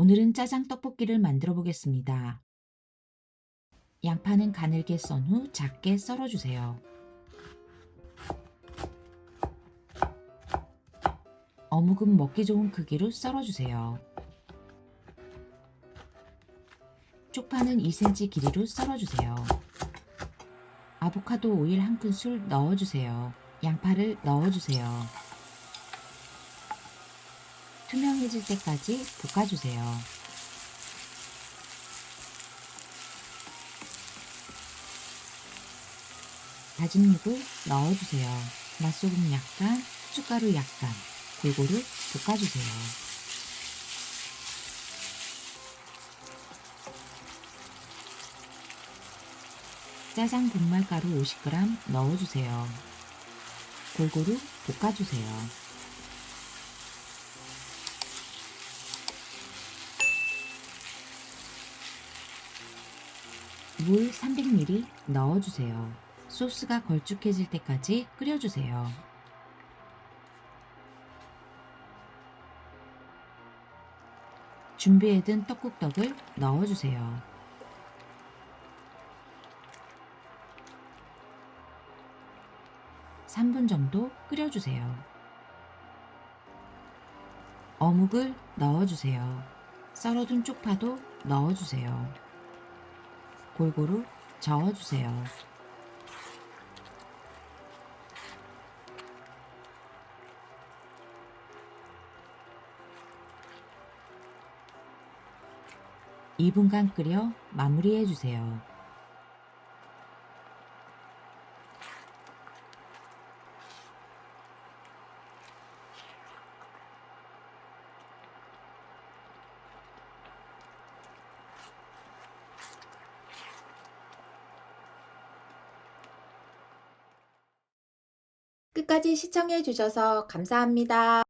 오늘은 짜장 떡볶이를 만들어 보겠습니다. 양파는 가늘게 썬 후 작게 썰어주세요. 어묵은 먹기 좋은 크기로 썰어주세요. 쪽파는 2cm 길이로 썰어주세요. 아보카도 오일 한 큰술 넣어주세요. 양파를 넣어주세요. 투명해질 때까지 볶아주세요. 다진 육을 넣어주세요. 맛소금 약간, 춧가루 약간, 골고루 볶아주세요. 짜장 분말가루 50g 넣어주세요. 골고루 볶아주세요. 물 300ml 넣어주세요. 소스가 걸쭉해질 때까지 끓여주세요. 준비해둔 떡국떡을 넣어주세요. (3분) 정도 끓여주세요. 어묵을 넣어주세요. 썰어둔 쪽파도 넣어주세요. 골고루 저어주세요. (2분간) 끓여 마무리해 주세요. 끝까지 시청해 주셔서 감사합니다.